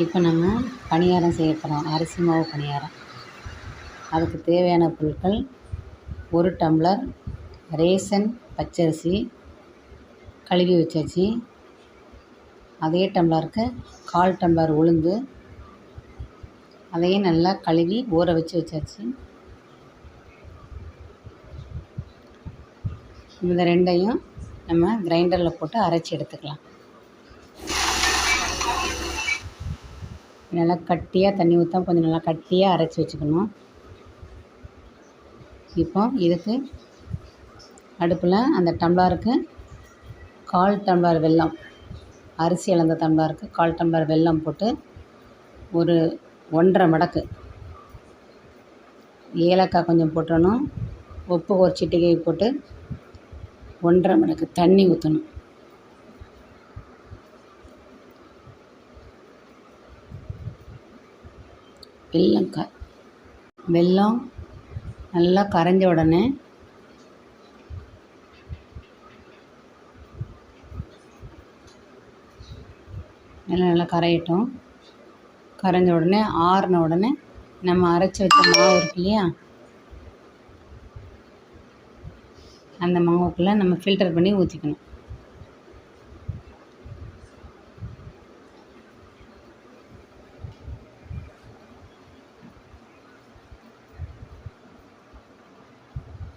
இப்போ நம்ம பணியாரம் செய்ய போகிறோம் அரிசி மாவு பணியாரம். அதுக்கு தேவையான பொருட்கள் ஒரு டம்ளர் ரேசன் பச்சரிசி கழுவி வச்சாச்சு. அதே டம்ளருக்கு கால் டம்ளர் உளுந்து அதையும் நல்லா கழுவி ஊற வச்சு வச்சாச்சு. இந்த ரெண்டையும் நம்ம கிரைண்டரில் போட்டு அரைச்சி எடுத்துக்கலாம். நல்லா கட்டியாக தண்ணி ஊற்றா கொஞ்சம் நல்லா கட்டியாக அரைச்சி வச்சுக்கணும். இப்போ இதுக்கு அடுப்பில் அந்த டம்ளருக்கு கால் டம்ளர் வெல்லம் அரிசி இழந்த டம்ளருக்கு கால் டம்ளர் வெல்லம் போட்டு ஒரு ஒன்றரை மடக்கு ஏலக்காய் கொஞ்சம் போட்டணும் உப்பு ஒரு சிட்டிகை போட்டு ஒன்றரை மடக்கு தண்ணி ஊற்றணும் வெல்லம் க வெல்லம் நல்லா கரைஞ்ச உடனே நல்லா நல்லா கரையட்டும். கரைஞ்ச உடனே ஆறின உடனே நம்ம அரைச்சி வச்ச மாவு இருக்கு இல்லையா? அந்த மாவுக்குள்ளே நம்ம ஃபில்டர் பண்ணி ஊற்றிக்கணும்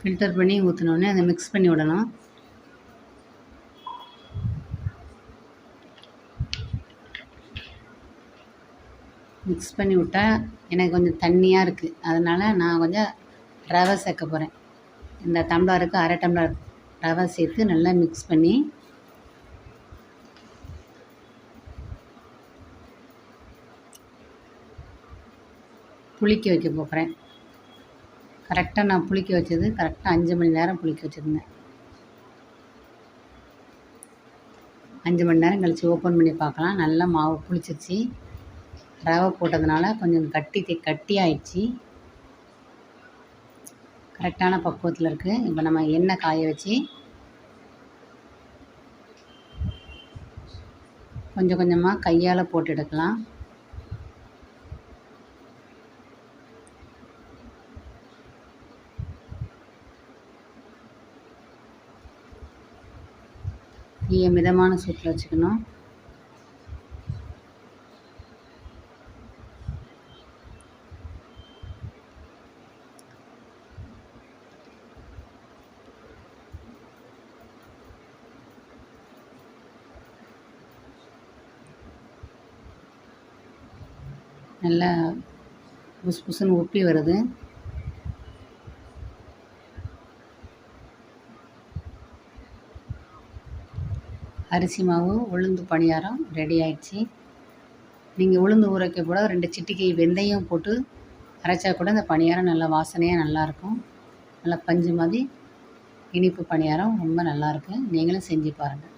ஃபில்டர் பண்ணி ஊற்றினோடனே அதை மிக்ஸ் பண்ணி விடணும் மிக்ஸ் பண்ணி விட்டால் எனக்கு கொஞ்சம் தண்ணியாக இருக்குது அதனால் நான் கொஞ்சம் ரவை சேர்க்க போகிறேன் இந்த டம்ளருக்கு அரை டம்ளர் ரவை சேர்த்து நல்லா மிக்ஸ் பண்ணி புளிக்க வைக்க போகிறேன் கரெக்டாக நான் புளிக்க வச்சது கரெக்டாக அஞ்சு மணி நேரம் புளிக்க வச்சுருந்தேன். அஞ்சு மணி நேரம் கழித்து ஓப்பன் பண்ணி பார்க்கலாம். நல்லா மாவு புளிச்சிருச்சு. ரவை போட்டதுனால கொஞ்சம் கட்டி கட்டி ஆயிடுச்சு கரெக்டான பக்குவத்தில் இருக்குது இப்போ நம்ம எண்ணெய் காய வச்சு கொஞ்சம் கொஞ்சமாக கையால் போட்டு எடுக்கலாம். தீயை மிதமான சூட்டில் வச்சுக்கணும். நல்லா புஸ் புஸ்ன்னு ஒப்பி வருது. அரிசி மாவு உளுந்து பணியாரம் ரெடி ஆயிடுச்சு. நீங்கள் உளுந்து ஊறக்க கூட ரெண்டு சிட்டிக்கை வெந்தயம் போட்டு அரைச்சா கூட இந்த பணியாரம் நல்லா வாசனையாக நல்லாயிருக்கும் நல்லா பஞ்சு மாதிரி இனிப்பு பணியாரம் ரொம்ப நல்லாயிருக்கு நீங்களும் செஞ்சு பாருங்கள்